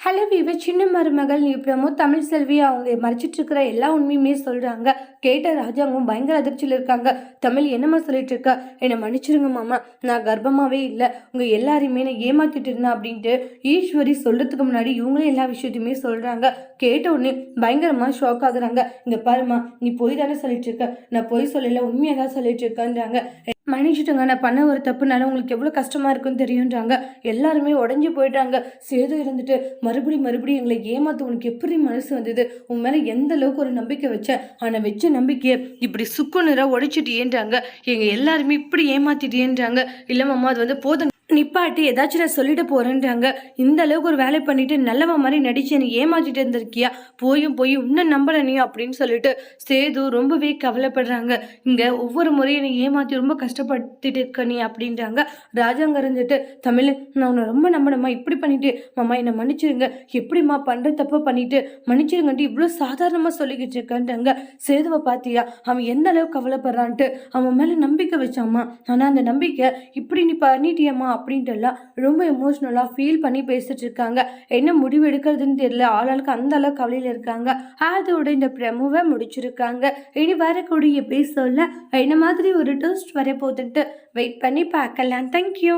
Hello இவ சின்ன மருமகள் நீ பிரமோ தமிழ் செல்வி அவங்க மறைச்சிட்டு இருக்கிற எல்லா உண்மையுமே சொல்கிறாங்க கேட்ட ராஜாவும் பயங்கர அதிர்ச்சியில் இருக்காங்க. தமிழ் என்னம்மா சொல்லிட்டு இருக்கா என்னை மன்னிச்சிருங்க மாமா நான் கர்ப்பமாகவே இல்லை. உங்கள் எல்லாரையுமே நான் ஏமாத்திட்டு இருந்தேன் அப்படின்ட்டு ஈஸ்வரி சொல்கிறதுக்கு முன்னாடி இவங்களும் எல்லா விஷயத்தையுமே சொல்கிறாங்க கேட்ட உடனே பயங்கரமாக ஷாக் ஆகுறாங்க. இங்கே பாருமா நீ பொய் தானே சொல்லிட்டு இருக்க நான் பொய் சொல்லலை உண்மையாக தான் சொல்லிட்டு இருக்கேன்றாங்க மன்னிச்சிட்டுங்க நான் பண்ண ஒரு தப்புனால உங்களுக்கு எவ்வளோ கஷ்டமாக இருக்குன்னு தெரியுன்றாங்க எல்லாருமே உடஞ்சி போயிட்டாங்க. சேது இருந்துட்டு மறுபடியும் மறுபடியும் எங்களை ஏமாத்த உனக்கு எப்படி மனசு வந்தது? உன் மேலே எந்த அளவுக்கு ஒரு நம்பிக்கை வச்ச ஆனால் வச்ச நம்பிக்கையை இப்படி சுக்குநூறாக உடைச்சிட்டியேன்றாங்க. எங்கள் எல்லாருமே இப்படி ஏமாத்திட்டியேன்றாங்க. இல்லை மாமா அது வந்து போதும் நிப்பாட்டி ஏதாச்சும் நான் சொல்லிட்டு போறேன்றாங்க. இந்த அளவுக்கு ஒரு வேலை பண்ணிட்டு நல்லவ மாதிரி நடிச்சு என்னை ஏமாற்றிட்டு இருந்திருக்கியா? போயும் போய் இன்னும் நம்பல நீ அப்படின்னு சொல்லிட்டு சேது ரொம்பவே கவலைப்படுறாங்க. இங்க ஒவ்வொரு முறையும் என்னை ஏமாத்தி ரொம்ப கஷ்டப்பட்டுட்டு இருக்க நீ அப்படின்றாங்க. ராஜாங்க இருந்துட்டு தமிழ் நான் உன்னை ரொம்ப நம்பணுமா இப்படி பண்ணிட்டு மாமா என்னை மன்னிச்சிருங்க. எப்படிம்மா பண்ற தப்ப பண்ணிட்டு மன்னிச்சிருங்கன்ட்டு இவ்வளோ சாதாரணமா சொல்லிக்கிட்டு இருக்கேன்றாங்க. சேதுவை பாத்தியா? அவன் எந்த அளவுக்கு கவலைப்படுறான்ட்டு அவன் மேல நம்பிக்கை வச்சாமா ஆனா அந்த நம்பிக்கை இப்படி நீ பண்ணிட்டியம்மா அப்படின்ட்டு எல்லாம் ரொம்ப எமோஷ்னலாக ஃபீல் பண்ணி பேசிட்டு இருக்காங்க. என்ன முடிவு எடுக்கிறதுன்னு தெரியல. ஆளாளுக்கு அந்த அளவுக்கு கவலையில் இருக்காங்க. அதோட இந்த பிரமுவை முடிச்சிருக்காங்க. இனி வரக்கூடிய எபிசோடில் என்ன மாதிரி ஒரு டோஸ்ட் வரப்போகுதுன்ட்டு வெயிட் பண்ணி பார்க்கலாம். தேங்க்யூ